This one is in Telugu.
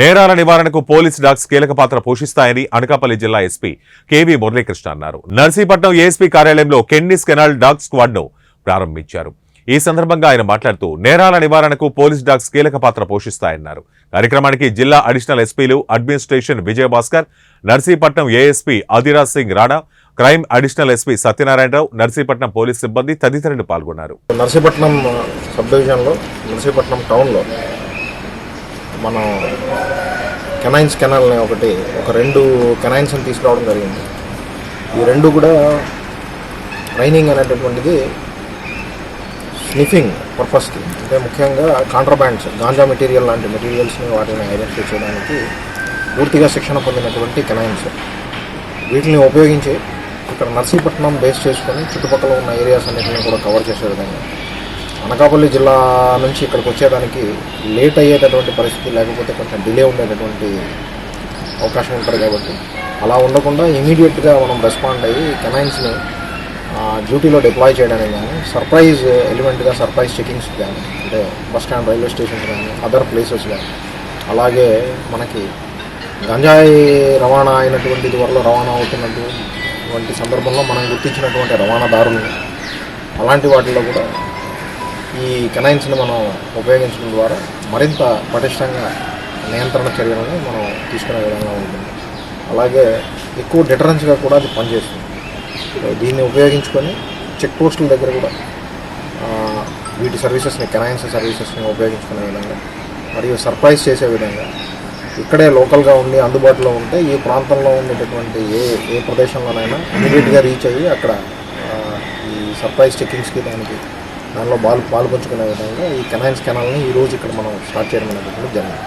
నేరాల నివారణకు పోలీస్ డాగ్స్ కీలక పాత్ర పోషిస్తాయని అనకాపల్లి జిల్లా ఎస్పీ కేవీ మురళీకృష్ణ అన్నారు. నర్సీపట్నం ఏఎస్పీ కార్యాలయంలో కెన్నిస్ కెనాల్ డాగ్ స్క్వాడ్ను ప్రారంభించారు. ఈ సందర్భంగా ఆయన మాట్లాడుతూ నేరాల నివారణకు పోలీస్ డాగ్స్ కీలక పాత్ర పోషిస్తాయన్నారు. కార్యక్రమానికి జిల్లా అడిషనల్ ఎస్పీలు administration Vijayabhaskar Narsipatnam ASP Adiraj Singh Rana crime additional SP Satyanarayanarao Narsipatnam police సిబ్బంది తదితరులు పాల్గొన్నారు. నర్సీపట్నం సబ్ డివిజన్లో నర్సీపట్నం టౌన్లో మనం కెనైన్స్ కెనాల్ని ఒకటి ఒక రెండు కెనైన్స్ని తీసుకురావడం జరిగింది. ఈ రెండు కూడా ట్రైనింగ్ అనేటటువంటిది స్నిఫింగ్ పర్పస్కి అంటే ముఖ్యంగా కాంట్రాబ్యాండ్స్ గాంజా మెటీరియల్ లాంటి మెటీరియల్స్ని వాటిని ఐడెంటిఫై చేయడానికి పూర్తిగా శిక్షణ పొందినటువంటి కెనైన్స్ వీటిని ఉపయోగించి ఇక్కడ నర్సీపట్నం బేస్ చేసుకొని చుట్టుపక్కల ఉన్న ఏరియాస్ అన్నింటిని కూడా కవర్ చేసే విధంగా అనకాపల్లి జిల్లా నుంచి ఇక్కడికి వచ్చేదానికి లేట్ అయ్యేటటువంటి పరిస్థితి లేకపోతే కొంచెం డిలే ఉండేటటువంటి అవకాశం ఉంటుంది కాబట్టి అలా ఉండకుండా ఇమీడియట్గా మనం రెస్పాండ్ అయ్యి కెనైన్స్ని డ్యూటీలో డిప్లాయ్ చేయడానికి కానీ సర్ప్రైజ్ ఎలిమెంట్గా సర్ప్రైజ్ చెకింగ్స్ కానీ అంటే బస్ స్టాండ్ రైల్వే స్టేషన్స్ కానీ అదర్ ప్లేసెస్ కానీ అలాగే మనకి గంజాయి రవాణా అయినటువంటి త్వరలో రవాణా అవుతున్నటువంటి సందర్భంలో మనం గుర్తించినటువంటి రవాణాదారులు అలాంటి వాటిల్లో కూడా ఈ కెనైన్స్ని మనం ఉపయోగించడం ద్వారా మరింత పటిష్టంగా నియంత్రణ చర్యలను మనం తీసుకునే విధంగా ఉంటుంది. అలాగే ఎక్కువ డిటరెన్స్గా కూడా అది పనిచేస్తుంది. దీన్ని ఉపయోగించుకొని చెక్ పోస్టుల దగ్గర కూడా వీటి సర్వీసెస్ని కెనైన్స్ సర్వీసెస్ని ఉపయోగించుకునే విధంగా మరియు సర్ప్రైజ్ చేసే విధంగా ఇక్కడే లోకల్గా ఉండి అందుబాటులో ఉంటే ఈ ప్రాంతంలో ఉండేటటువంటి ఏ ఏ ప్రదేశంలోనైనా ఇమీడియట్గా రీచ్ అయ్యి అక్కడ ఈ సర్ప్రైజ్ చెక్కింగ్స్కి దానికి దానిలో బాల్ పాల్పంచుకునే విధంగా ఈ కెనాయిన్స్ కెనాల్ని ఈరోజు ఇక్కడ మనం స్టార్ట్ చేయడం అనేటువంటి జరిగింది.